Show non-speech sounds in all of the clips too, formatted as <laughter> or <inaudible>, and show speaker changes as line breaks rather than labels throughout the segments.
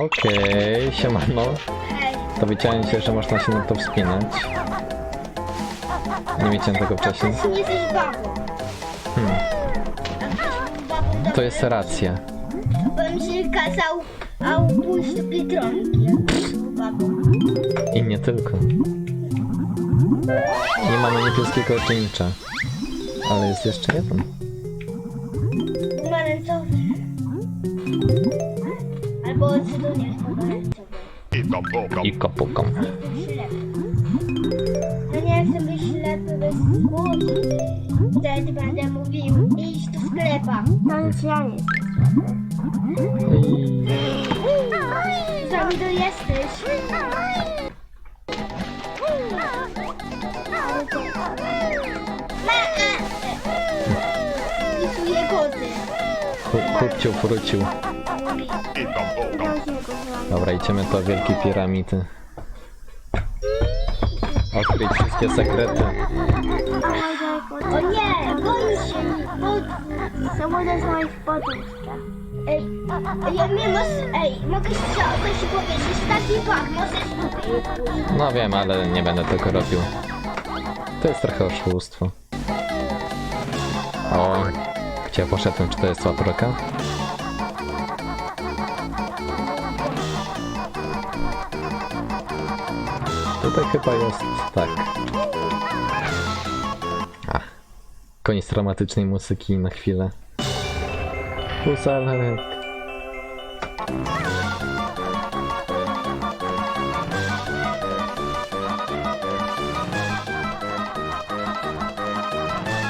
Okej, siemano.
Hej,
Dowiedziałem się, że można się na to wspinać. Nie wiedziałem tego wcześniej.
ty nie jesteś babą.
Hmm, to jest racja.
Bym się kazał a pójść do Biedronki. jak był babą.
I nie tylko. Nie mamy niebieskiego dżincza. Ale jest jeszcze jeden.
Pomarańczowy. Albo cytunie pomarańczowy.
I kopuką.
Jestem ślepy. No nie chcę być ślepy bez głosu. Wtedy będę mówił iść do sklepa. No więc ja nie Co mi to jesteś? Risuję koty.
Dobra, idziemy do wielkiej piramidy. Odkryć wszystkie sekrety.
O nie, boi się bo z moich poduszkach. Ej, ja nie masz, ej, mogę co- coś powiedzieć, taki pak, możesz tutaj.
No wiem, ale nie będę tego robił. To jest trochę oszustwo. O, gdzie poszedłem? Czy to jest łaproka? Tutaj chyba jest tak. A, koniec dramatycznej muzyki na chwilę. Pusalek.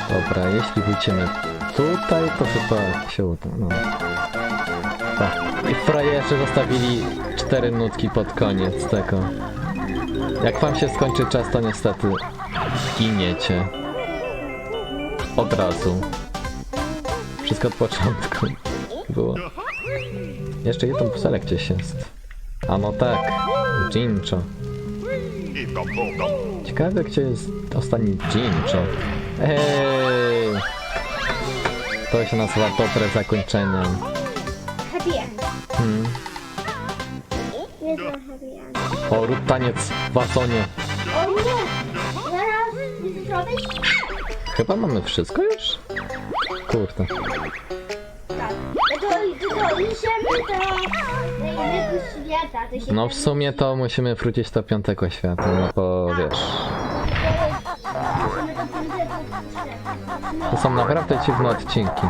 Dobra, jeśli pójdziemy tutaj, to chyba się uda. No. Tak. I frajerzy zostawili cztery nutki pod koniec tego. Jak wam się skończy czas, to niestety giniecie. Od razu. Wszystko od początku było. Jeszcze jeden puselek gdzieś jest. A no tak, Jincho. Ciekawe, gdzie jest ostatni Jincho. Ej! To się nazywa dobre zakończenie. Hmm. O, rób taniec w wasonie.
O nie, zaraz?
Chyba mamy wszystko już? Kurde.
Tak. To, to, to idziemy do innego świata. To się
No w sumie to musimy wrócić do piątego świata, no bo wiesz.
Do piątego świata.
To są naprawdę dziwne odcinki.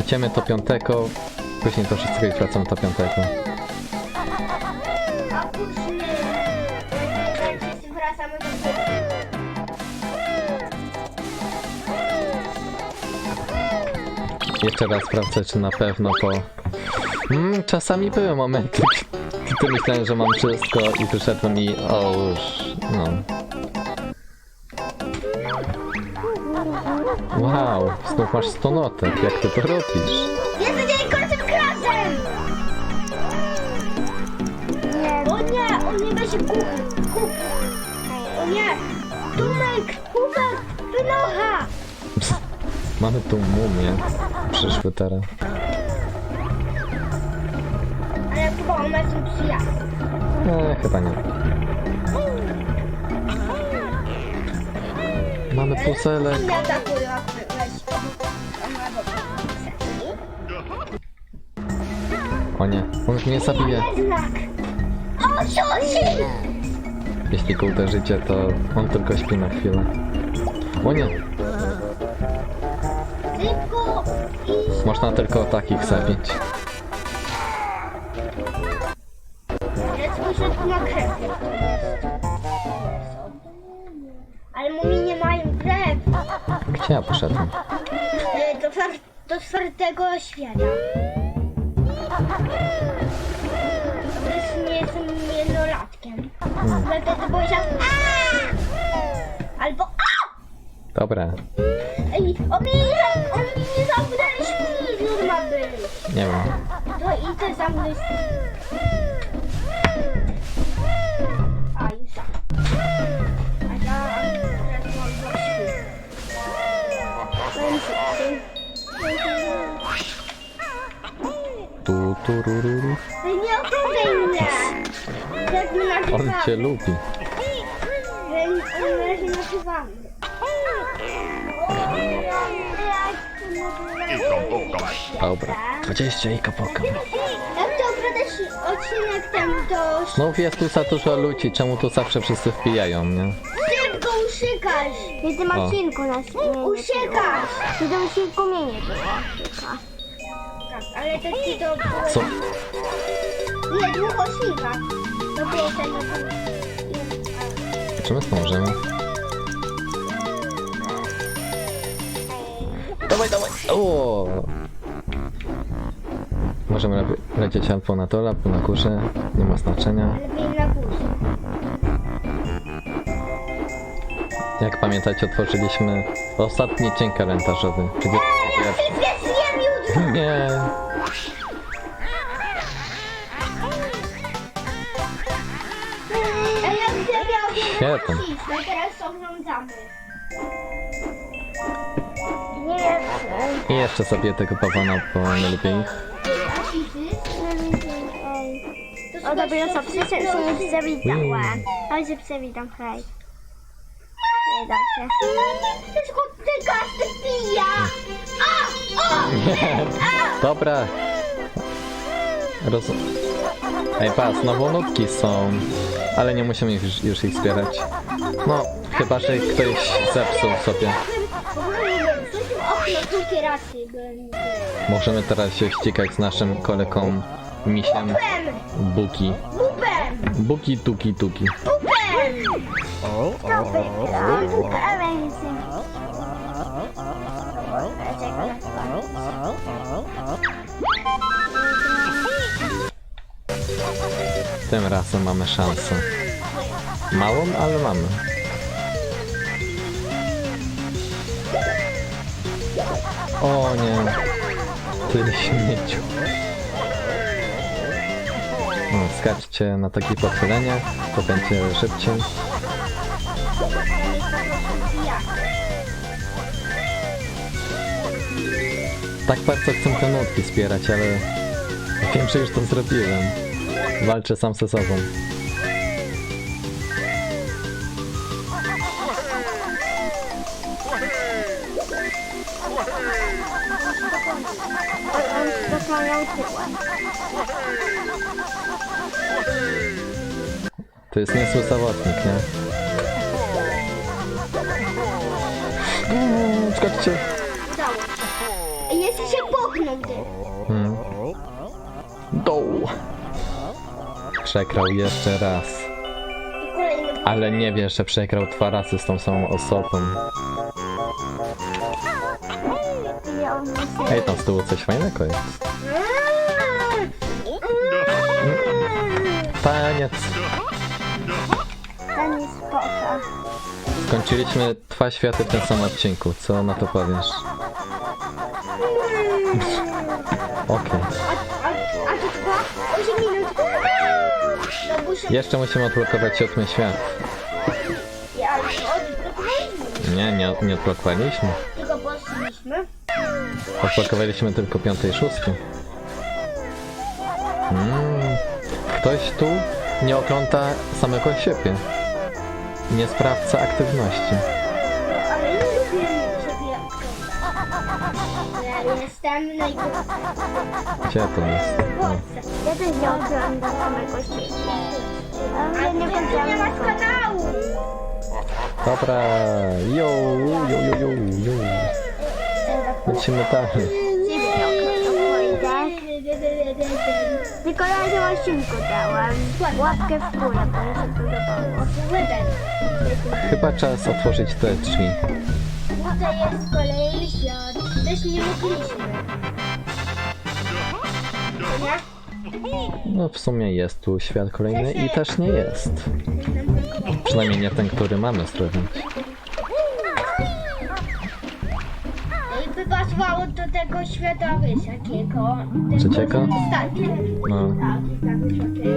Idziemy do piątego, później do wszystkiego i wracamy do piątego. Jeszcze raz sprawdzę, czy na pewno po... Mm, czasami były momenty, <laughs> kiedy myślałem, że mam wszystko i wyszedłem i... O, już... No. Wow, znów masz 100 notek, jak ty to robisz?
Jesteś koncentratem! Nie. O nie, o nie, weź kup, kup. O nie, Tumek, kubek, wynocha.
Mamy tu mumię. Przyszły teraz.
Ale chyba jest przyjazna.
Nie, chyba nie. Mamy
weź. Ona dobra.
O nie, on mnie zabije.
O!
Jeśli go uderzycie, to on tylko śpi na chwilę. O nie,
Szybko.
Można tylko takich zabić.
Tu na krew. Ale mumi nie mają krew.
Gdzie ja poszedłem?
E, Do, twar- do czwartego świata. Już nie jestem jednolatkiem.
Hmm.
Dlatego powiedział "Aaa!" Albo A!
Dobra,
Ej, on mi nie, za- on mi nie zamknęli śpizur ma być.
nie wiem.
To idę zamknąć. A, już tak. A ja akurat mam dwa śpi. Powiem ci,
Tu, tu, ru, ru, ru.
Ej, nie oglądaj mnie! Jak my
On
nagrywamy.
cię lubi.
Że na razie nagrywamy.
Dobra. 20 i kapoka.
Jak to oglądasz odcinek ten, to
Znów jest tu za dużo ludzi, czemu tu zawsze wszyscy wpijają, nie?
szybko usiekasz!
W tym
O.
odcinku nas nie,
Usiekasz!
W tym odcinku mnie nie było.
Tak, ale to ci to było...
Co?
Nie, długo odcinka. To było ten...
Czy my pomożemy? Dawaj, dawaj! O! Możemy le- lecieć albo na dole, albo na górze. Nie ma znaczenia.
Lepiej na górze.
Jak pamiętacie, otworzyliśmy ostatni dzień kalendarzowy. Czyli...
Wszystkie zjem jutro! <laughs>
Nie!
Ej, ja chcę
Świetnie.
No teraz oglądamy.
I jeszcze sobie tego bawana, bo nie lubię ich.
A fisy? To
O, dopiero co,
wszystko-
przecież się nie przywitałem. Chodź się przywitam, hej. Nie da się.
To tylko ty pija! <laughs>
Dobra. Roz... Ej, pa, znowu nutki są. Ale nie musimy już, już ich zbierać. No, chyba, że ktoś zepsuł sobie.
Drugie raczej byłem.
Możemy teraz się ścigać z naszym kolegą misiem
Bubem!
Buki.
Bubem!
Buki, tuki, tuki.
Bubem!
Tym razem mamy szansę. Małą, ale mamy. O nie. Ty śmieciu. No, skaczcie na takie pochylenie, to będzie szybciej. Tak bardzo chcę te nutki zbierać, ale wiem, że już to zrobiłem. Walczę sam ze sobą. To jest niezły zawodnik, nie? Mm, Skaczcie!
Udało się. Jeszcze się pochnął ty.
Hmm. Doł! Przegrał jeszcze raz.
I kolejny.
Ale nie wie, że przegrał dwa razy z tą samą osobą. Ej, tam z tyłu coś fajnego jest. Taniec!
Ten jest spoko.
Skończyliśmy dwa światy w tym samym odcinku. Co na to powiesz? Okej.
A, a, a to trwa 8 minut. No muszę...
Jeszcze musimy odblokować siódmy świat.
Ja, ale to odblokowaliśmy.
Nie, nie, nie odblokowaliśmy. Odblokowaliśmy tylko piąty i szósty. Mm. Ktoś tu nie ogląda samego siebie. Nie sprawdza aktywności.
Ale nie lubię sobie. Ja jestem najgorszy.
Gdzie to jest?
Ja też nie oglądam samego siebie. Ale
Ale
nie
nie, nie masz kanału.
Dobra, yo, yo, yo, yo, yo. Lecimy dalej.
Tylko na tym odcinku dałam łapkę w górę, bo mi się podobało.
Chyba czas otworzyć te drzwi.
Tutaj jest kolejny świat. Też nie. Nie?
No w sumie jest tu świat kolejny i też nie jest. Przynajmniej nie ten, który mamy sprawdzić.
Pasowało do tego świata wysokiego.
Trzeciego?
Ostatnie.
No.
Tak, tak, wysokie.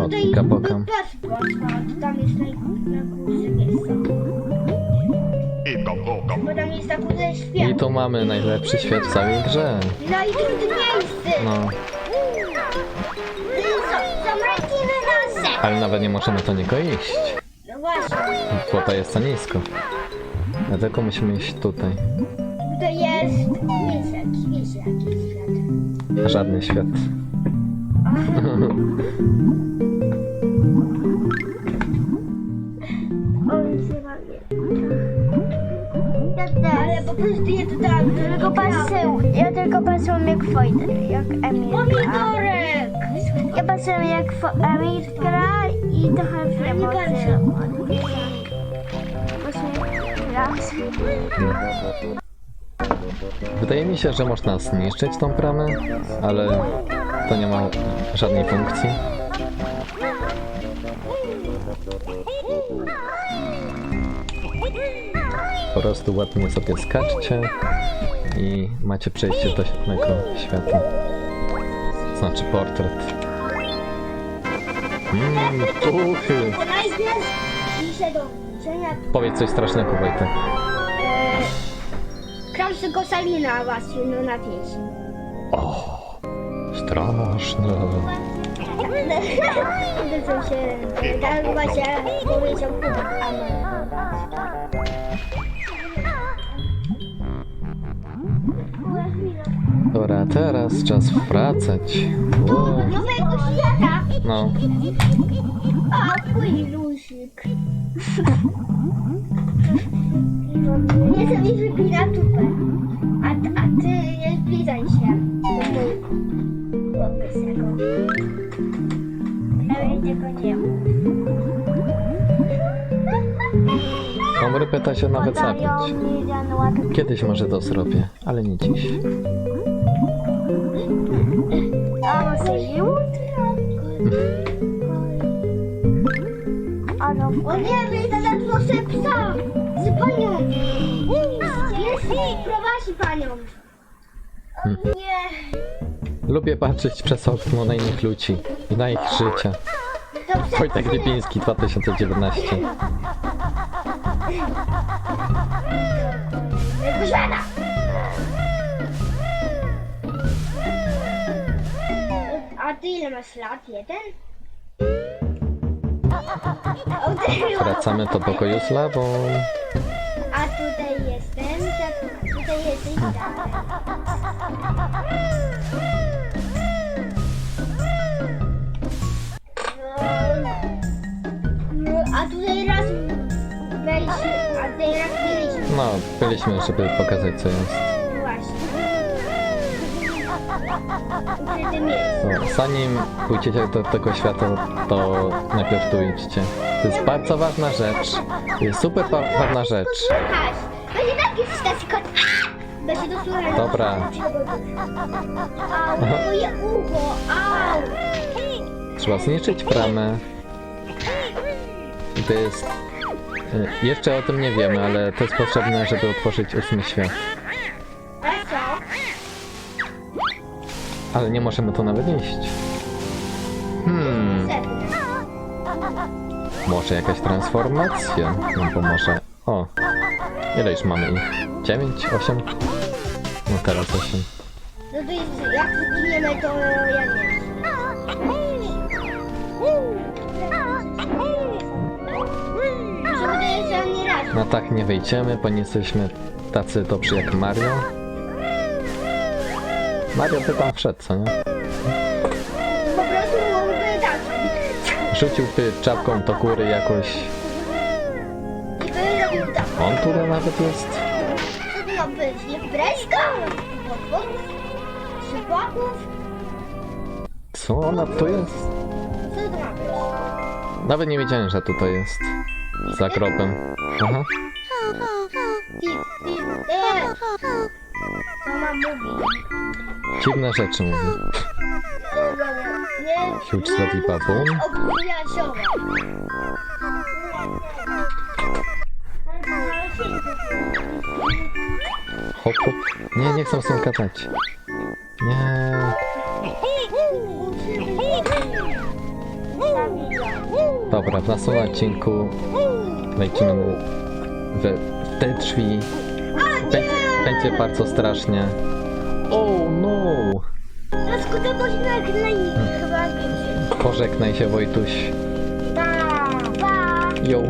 O,
patrz, patrz, tam jest na, na górze miejsce. Bo tam jest tak kurde świat.
I tu mamy najlepszy świat w całej grze.
Najtrudniejszy.
No,
na zem.
ale nawet nie możemy do niego iść.
No właśnie.
Złota jest za nisko. Dlatego musimy iść tutaj.
To jest... Jest jakiś, wiesz jaki świat.
Żadny świat. <laughs>
On się bawi.
Ale po prostu je to tak.
Tylko patrzę, ja tylko patrzyłam jak Wojtek, jak Emil gra.
Pomidorek.
Ja patrzyłam jak Fo- Emil gra i trochę wiem o tym.
Wydaje mi się, że można zniszczyć tą bramę, ale to nie ma żadnej funkcji. Po prostu ładnie sobie skaczcie i macie przejście do świetnego świata. Znaczy portret. Mmm,
najpierw
Powiedz coś strasznego, Wojtek.
Go Salina właśnie no na pieśń.
O, straszne.
To co się... Tak właśnie powiedział Kuba.
Dobra, teraz czas wracać. Wow.
Nowego świata.
No,
O. Nie sobie wypina tupę. A, a ty nie zbliżaj się do mój łopysego. Ale tego nie ma.
Pyta się nawet zabić. Kiedyś może to zrobię, ale nie dziś.
A może jutro? <laughs> A no,
O nie, proszę psa! Z panią! Jest prowadzi panią! Nie!
Lubię patrzeć przez okno na innych ludzi i na ich życie.
Dobrze,
Wojtek Lipiński 2019.
Żada! A ty ile masz lat? Jeden?
Wracamy do pokoju z lawą.
A tutaj jestem, za- tutaj jesteś dalej. No, no, a tutaj raz byliśmy, a tutaj raz byliśmy
No, byliśmy, żeby pokazać co jest. No, zanim pójdziecie do tego świata, to najpierw tu idźcie. To jest bardzo ważna rzecz. To jest super wa- ważna rzecz. Dobra. Trzeba zniszczyć bramę. To jest... y, Jeszcze o tym nie wiemy, ale to jest potrzebne, żeby otworzyć ósmy świat. Ale nie możemy tu nawet iść. Hmm, może jakaś transformacja nam pomoże. O, ile już mamy ich? 9, 8? No teraz 8.
No to jest, jak wyginiemy, to ja nie.
No tak nie wejdziemy, bo nie jesteśmy tacy dobrzy jak Mario. Mario by tam wszedł, co nie?
Po prostu mógłby tak.
Rzuciłby czapką do góry jakoś.
I by robił tak.
On tu nawet jest.
To? Nie freska? Potworów? Szybaków?
Co ona tu jest?
Co to ma być?
Nawet nie wiedziałem, że tutaj jest. Za grobem. Aha.
Ty, ty, e. Co ma mówić?
Dziwne rzeczy mówi.
Nie,
Huge Slutty Baboon.
Obujasiowe.
Hop, hop. Nie, nie chcę z tym gadać. Nie. Dobra, w następnym odcinku lecimy w te drzwi. Bę- będzie bardzo strasznie. Oh no!
Rozkuta pożegnaj chyba.
Pożegnaj się Wojtuś.
Pa, pa.
Yo!